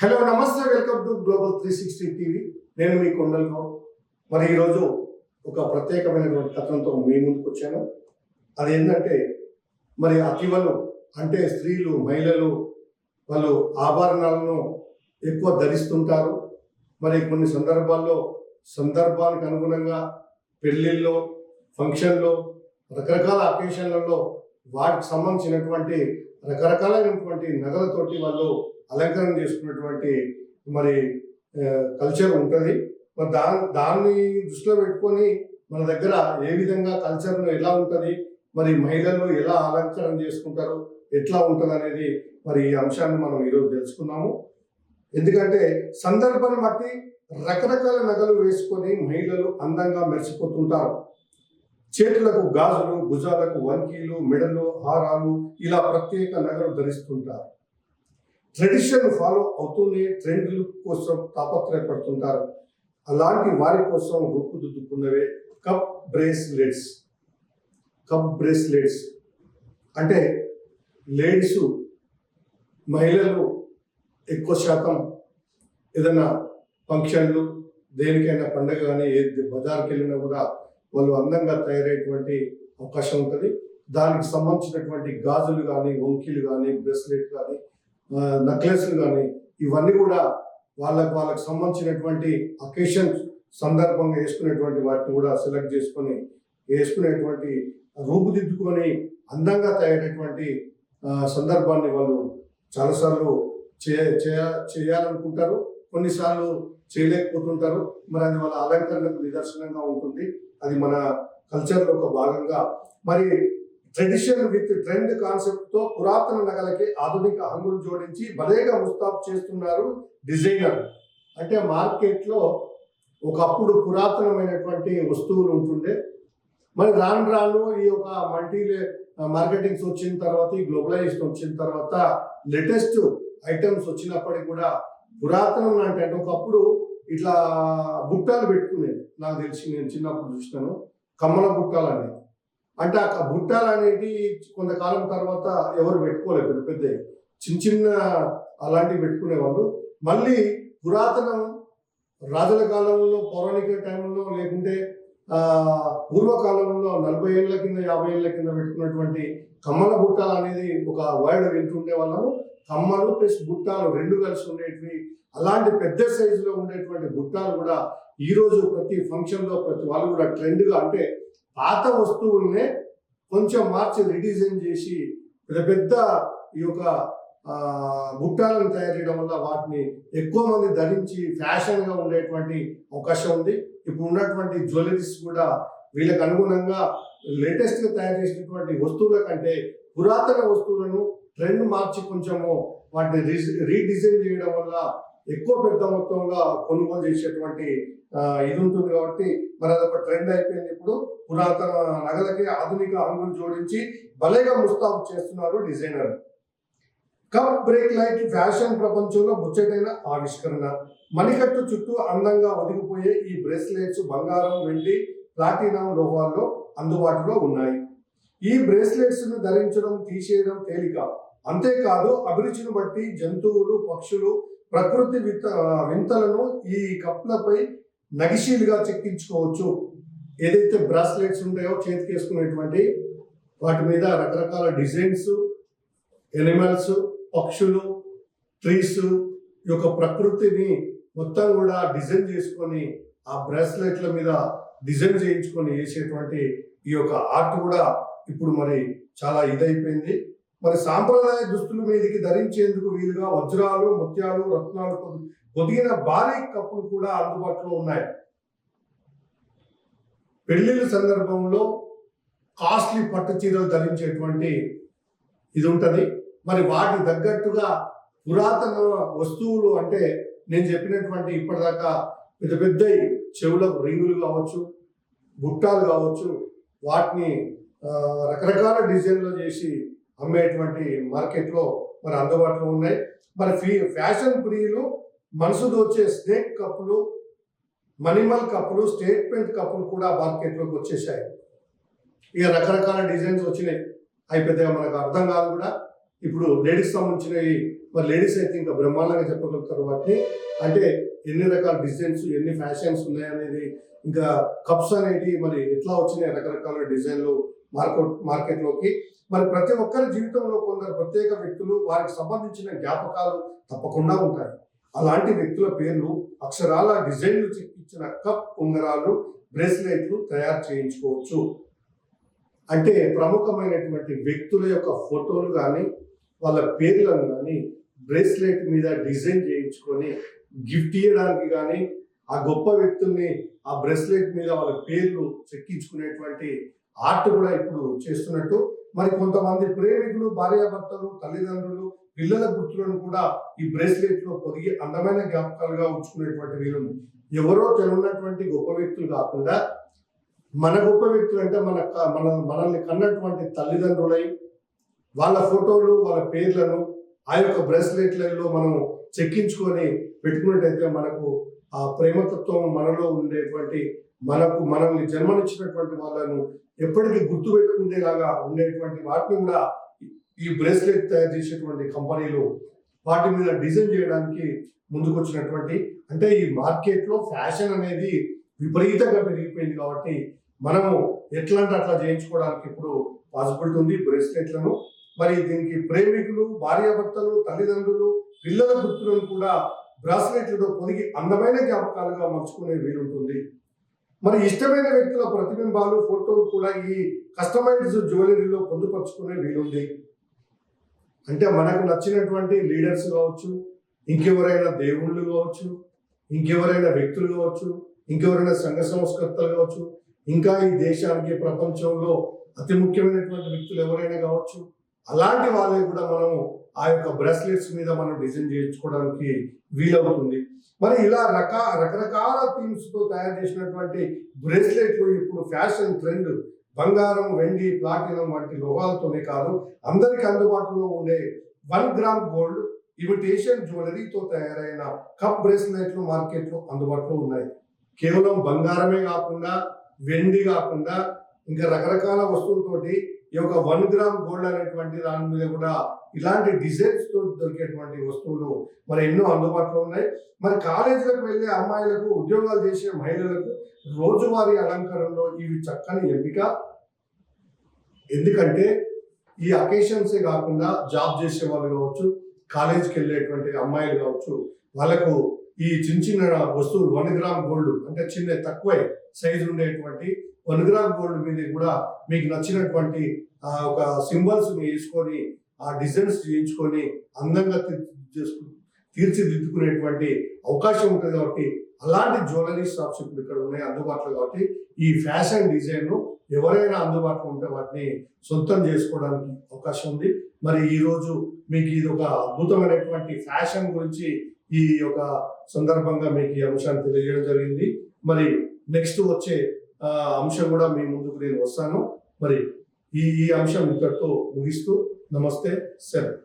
Hello నమస్తే welcome to global three sixty TV నేను మీ కొండలరావు మరి ఈరోజు ఒక ప్రత్యేకమైనటువంటి కథనంతో మీ ముందుకు వచ్చాను. అది ఏంటంటే మరి అతివలు అంటే స్త్రీలు మహిళలు వాళ్ళు ఆభరణాలను ఎక్కువ ధరిస్తుంటారు. మరి కొన్ని సందర్భాల్లో సందర్భానికి అనుగుణంగా పెళ్ళిళ్ళలో ఫంక్షన్లో రకరకాల అకేషన్లలో వాటికి సంబంధించినటువంటి రకరకాలైనటువంటి నగలతోటి వాళ్ళు అలంకరణ చేసుకున్నటువంటి మరి కల్చర్ ఉంటుంది. మరి దా దాన్ని దృష్టిలో పెట్టుకొని మన దగ్గర ఏ విధంగా కల్చర్ ఎలా ఉంటుంది మరి మహిళలు ఎలా అలంకరణ చేసుకుంటారు ఎట్లా ఉంటుంది అనేది మరి ఈ అంశాన్ని మనం ఈరోజు తెలుసుకున్నాము ఎందుకంటే సందర్భాన్ని బట్టి రకరకాల నగలు వేసుకొని మహిళలు అందంగా మెరిసిపోతుంటారు. చేతులకు గాజులు భుజాలకు వంకీలు మెడలు హారాలు ఇలా ప్రత్యేక నగలు ధరిస్తుంటారు. ట్రెడిషన్ ఫాలో అవుతూనే ట్రెండ్ల కోసం తాపత్రయపడుతుంటారు. అలాంటి వారి కోసం రూపుదిద్దుకున్నవే కప్ బ్రేస్లెట్స్ కప్ బ్రేస్లెట్స్ అంటే లేడీస్ మహిళలు ఎక్కువ శాతం ఏదైనా ఫంక్షన్లు దేనికైనా పండగ కానీ ఏ బజార్కి వెళ్ళినా కూడా వాళ్ళు అందంగా తయారయ్యేటువంటి అవకాశం ఉంటుంది. దానికి సంబంధించినటువంటి గాజులు కానీ వంకీలు కానీ బ్రెస్లెట్ కానీ నెక్లెస్లు కానీ ఇవన్నీ కూడా వాళ్ళకు వాళ్ళకి సంబంధించినటువంటి అకేషన్ సందర్భంగా వేసుకునేటువంటి వాటిని కూడా సెలెక్ట్ చేసుకొని వేసుకునేటువంటి రూపుదిద్దుకొని అందంగా తయారైనటువంటి సందర్భాన్ని వాళ్ళు చాలాసార్లు చే చేయ చేయాలనుకుంటారు. కొన్నిసార్లు చేయలేకపోతుంటారు. మరి అది వాళ్ళ అలంకరణకు నిదర్శనంగా ఉంటుంది. అది మన కల్చర్లో ఒక భాగంగా. మరి ట్రెడిషన్ విత్ ట్రెండ్ కాన్సెప్ట్తో పురాతన నగలకి ఆధునిక హంగులు జోడించి భలేగా ముస్తాబ్ చేస్తున్నారు డిజైనర్. అంటే మార్కెట్లో ఒకప్పుడు పురాతనమైనటువంటి వస్తువులు ఉంటుండే. మరి రాను రాను ఈ యొక్క మల్టీ మార్కెటింగ్స్ వచ్చిన తర్వాత ఈ గ్లోబలైజేషన్ వచ్చిన తర్వాత లేటెస్ట్ ఐటమ్స్ వచ్చినప్పటికి కూడా పురాతనం అంటే ఒకప్పుడు ఇట్లా బుట్టాలు పెట్టుకునేది. నాకు తెలిసి నేను చిన్నప్పుడు చూసినాను. కమ్మల బుట్టాలు అనేది అంటే ఆ బుట్టాలు అనేది కొంతకాలం తర్వాత ఎవరు పెట్టుకోలేదు పెద్ద పెద్ద చిన్న చిన్న అలాంటివి పెట్టుకునేవాళ్ళు. మళ్ళీ పురాతనం రాజుల కాలంలో పౌరాణిక టైంలో లేకుంటే పూర్వకాలంలో నలభై ఏళ్ళ కింద యాభై ఏళ్ళ కింద పెట్టుకున్నటువంటి కమ్మల బుట్టాలు అనేది ఒక వర్డ్ వింటుండే వాళ్ళము కమ్మలు ప్లస్ బుట్టాలు రెండు కలిసి ఉండేటివి అలాంటి పెద్ద సైజులో ఉండేటువంటి బుట్టాలు కూడా ఈరోజు ప్రతి ఫంక్షన్లో ప్రతి వాళ్ళు కూడా ట్రెండ్గా అంటే పాత వస్తువుల్నే కొంచెం మార్చి రిడిజైన్ చేసి పెద్ద పెద్ద ఈ యొక్క ఆ, బుట్టాలను తయారు చేయడం వల్ల వాటిని ఎక్కువ మంది ధరించి ఫ్యాషన్గా ఉండేటువంటి అవకాశం ఉంది. ఇప్పుడు ఉన్నటువంటి జ్యువెలరీస్ కూడా వీళ్ళకి అనుగుణంగా లేటెస్ట్గా తయారు చేసినటువంటి వస్తువుల కంటే పురాతన వస్తువులను ట్రెండ్ మార్చి కొంచెము వాటిని రీ- రీడిజైన్ చేయడం వల్ల ఎక్కువ పెద్ద మొత్తంగా కొనుగోలు చేసేటువంటి ఇది ఉంటుంది కాబట్టి మరి అదొక ట్రెండ్ అయిపోయింది ఇప్పుడు. పురాతన నగలకి ఆధునిక అంగులు జోడించి భలేగా ముస్తాబు చేస్తున్నారు designer cup bracelet fashion ప్రపంచంలో ముచ్చటైన ఆవిష్కరణ. మణికట్టు చుట్టూ అందంగా ఒదిగిపోయే ఈ బ్రేస్లెట్స్ బంగారం వెండి ప్లాటినం లోహాల్లో అందుబాటులో ఉన్నాయి. ఈ బ్రేస్లెట్స్ను ధరించడం తీసేయడం తేలిక. అంతేకాదు అభిరుచిని బట్టి జంతువులు పక్షులు ప్రకృతి వింత వింతలను ఈ కప్లపై నగిషీలుగా చెక్కించుకోవచ్చు. ఏదైతే బ్రాస్లెట్స్ ఉంటాయో చేతికి వేసుకునేటువంటి వాటి మీద రకరకాల డిజైన్స్ ఎనిమల్స్ పక్షులు ట్రీస్ ఈ యొక్క ప్రకృతిని మొత్తం కూడా డిజైన్ చేసుకొని ఆ బ్రాస్లెట్ల మీద డిజైన్ చేయించుకొని వేసేటువంటి ఈ యొక్క ఆర్ట్ కూడా ఇప్పుడు మరి చాలా ఇదైపోయింది. మరి సాంప్రదాయ దుస్తుల మీదకి ధరించేందుకు వీలుగా వజ్రాలు ముత్యాలు రత్నాలు పొదిగిన భారీ కప్పులు కూడా అందుబాటులో ఉన్నాయి. పెళ్ళిళ్ళ సందర్భంలో కాస్ట్లీ పట్టు చీరలు ధరించేటువంటి ఇది ఉంటుంది మరి వాటి తగ్గట్టుగా పురాతన వస్తువులు అంటే నేను చెప్పినటువంటి ఇప్పటిదాకా పెద్ద పెద్ద చెవులకు రింగులు కావచ్చు బుట్టాలు కావచ్చు వాటిని రకరకాల డిజైన్లు చేసి అమ్మేటువంటి మార్కెట్లో మరి అందుబాటులో ఉన్నాయి. మరి ఫీ ఫ్యాషన్ ప్రియులు మనసు దోచే స్నేక్ కప్పులు మనిమల్ కప్పులు స్టేట్మెంట్ కప్పులు కూడా మార్కెట్లోకి వచ్చేసాయి ఇక రకరకాల డిజైన్స్ వచ్చినాయి. అవి పెద్దగా మనకు అర్థం కాదు కూడా. ఇప్పుడు లేడీస్ సంబంధించినవి మరి లేడీస్ అయితే ఇంకా బ్రహ్మాండంగా చెప్పగలుగుతారు వాటిని. అంటే ఎన్ని రకాల డిజైన్స్ ఎన్ని ఫ్యాషన్స్ ఉన్నాయనేది ఇంకా కప్స్ అనేటివి మరి ఎట్లా వచ్చినాయి రకరకాల డిజైన్లు మార్కెట్ మార్కెట్లోకి. మరి ప్రతి ఒక్కరి జీవితంలో కొందరు ప్రత్యేక వ్యక్తులు వారికి సంబంధించిన జ్ఞాపకాలు తప్పకుండా ఉంటాయి. అలాంటి వ్యక్తుల పేర్లు అక్షరాల డిజైన్లు చెక్కించిన కప్ ఉంగరాలు బ్రేస్లెట్లు తయారు చేయించుకోవచ్చు. అంటే ప్రముఖమైనటువంటి వ్యక్తుల యొక్క ఫోటోలు కానీ వాళ్ళ పేర్లను కానీ బ్రేస్లెట్ మీద డిజైన్ చేయించుకొని గిఫ్ట్ ఇవ్వడానికి కానీ ఆ గొప్ప వ్యక్తుల్ని ఆ బ్రేస్లెట్ మీద వాళ్ళ పేర్లు చెక్కించుకునేటువంటి ఆర్ట్ కూడా ఇప్పుడు చేస్తున్నట్టు. మరి కొంతమంది ప్రేమికులు భార్యాభర్తలు తల్లిదండ్రులు పిల్లల గుర్తులను కూడా ఈ బ్రేస్లెట్లో పొదిగి అందమైన జ్ఞాపకాలుగా ఉంచుకునేటువంటి వీరుంది ఎవరో తెలియనటువంటి గొప్ప వ్యక్తులు కాకుండా మన గొప్ప వ్యక్తులు అంటే మన మన మనల్ని కన్నటువంటి తల్లిదండ్రులై వాళ్ళ ఫోటోలు వాళ్ళ పేర్లను ఆ యొక్క బ్రేస్లెట్లలో మనం చెక్కించుకొని పెట్టుకున్నట్టయితే మనకు ఆ ప్రేమతత్వం మనలో ఉండేటువంటి మనకు మనల్ని జన్మనిచ్చినటువంటి వాళ్ళను ఎప్పటికీ గుర్తు పెట్టుకునేలాగా ఉండేటువంటి వాటిని కూడా ఈ బ్రేస్లెట్ తయారు చేసేటువంటి కంపెనీలు వాటి మీద డిజైన్ చేయడానికి ముందుకొచ్చినటువంటి అంటే ఈ మార్కెట్లో ఫ్యాషన్ అనేది విపరీతంగా పెరిగిపోయింది కాబట్టి మనము ఎట్లా అంటే అట్లా చేయించుకోవడానికి ఇప్పుడు పాసిబిలిటీ ఉంది బ్రేస్లెట్లను. మరి దీనికి ప్రేమికులు భార్యాభర్తలు తల్లిదండ్రులు పిల్లల గుర్తులను కూడా బ్రాస్లెట్లతో పొదిగి అందమైన జ్ఞాపకాలుగా మలుచుకునే వీలుంటుంది. మరి ఇష్టమైన వ్యక్తుల ప్రతిబింబాలు ఫోటోలు కూడా ఈ కస్టమైజ్డ్ జ్యువెలరీలో పొందుపరుచుకునే వీలుంది. అంటే మనకు నచ్చినటువంటి లీడర్స్ కావచ్చు ఇంకెవరైనా దేవుళ్ళు కావచ్చు ఇంకెవరైనా వ్యక్తులు కావచ్చు ఇంకెవరైనా సంఘ సంస్కర్తలు కావచ్చు ఇంకా ఈ దేశానికి ప్రపంచంలో అతి ముఖ్యమైనటువంటి వ్యక్తులు ఎవరైనా కావచ్చు అలాంటి వాళ్ళని కూడా మనము ఆ యొక్క బ్రాస్లెట్స్ మీద మనం డిజైన్ చేయించుకోవడానికి వీలవుతుంది. మరి ఇలా రక రకరకాల థీమ్స్తో తయారు చేసినటువంటి బ్రేస్లెట్లు ఇప్పుడు ఫ్యాషన్ ట్రెండ్ బంగారం వెండి ప్లాటినం వంటి లోహాలతోనే కాదు అందరికి అందుబాటులో ఉండే వన్ గ్రామ్ గోల్డ్ ఇమిటేషన్ జ్యువెలరీతో తయారైన కప్ బ్రేస్లెట్లు మార్కెట్లో అందుబాటులో ఉన్నాయి. కేవలం బంగారమే కాకుండా వెండి కాకుండా ఇంకా రకరకాల వస్తువులతోటి ఈ యొక్క వన్ గ్రామ్ గోల్డ్ అనేటువంటి దాని మీద కూడా ఇలాంటి డిజైన్స్తో దొరికేటువంటి వస్తువులు మరి ఎన్నో అందుబాటులో ఉన్నాయి. మరి కాలేజీలకు వెళ్ళే అమ్మాయిలకు ఉద్యోగాలు చేసే మహిళలకు రోజువారీ అలంకరణలో ఇవి చక్కని ఎంపిక. ఎందుకంటే ఈ అకేషన్సే కాకుండా జాబ్ చేసే వాళ్ళు కావచ్చు కాలేజీకి వెళ్ళేటువంటి అమ్మాయిలు కావచ్చు వాళ్ళకు ఈ చిన్న చిన్న వస్తువులు వన్ గ్రామ్ గోల్డ్ అంటే చిన్న తక్కువ సైజు ఉండేటువంటి వన్ గ్రామ్ గోల్డ్ మీద కూడా మీకు నచ్చినటువంటి ఒక సింబల్స్ వేసుకొని ఆ డిజైన్స్ చేయించుకొని అందంగా చేసుకు తీర్చిదిద్దుకునేటువంటి అవకాశం ఉంటుంది కాబట్టి అలాంటి జ్యువెలరీ షాప్స్ ఇప్పుడు ఇక్కడ ఉన్నాయి అందుబాటులో కాబట్టి ఈ ఫ్యాషన్ డిజైన్ ఎవరైనా అందుబాటులో ఉంటే వాటిని సొంతం చేసుకోవడానికి అవకాశం ఉంది. మరి ఈరోజు మీకు ఇది ఒక అద్భుతమైనటువంటి ఫ్యాషన్ గురించి ఈ యొక్క సందర్భంగా మీకు ఈ అంశాన్ని తెలియజేయడం జరిగింది. మరి నెక్స్ట్ వచ్చే అంశం కూడా మీ ముందుకు నేను వస్తాను. మరి ఈ ఈ అంశం ఇంతటితో ముగిస్తూ నమస్తే సెలవు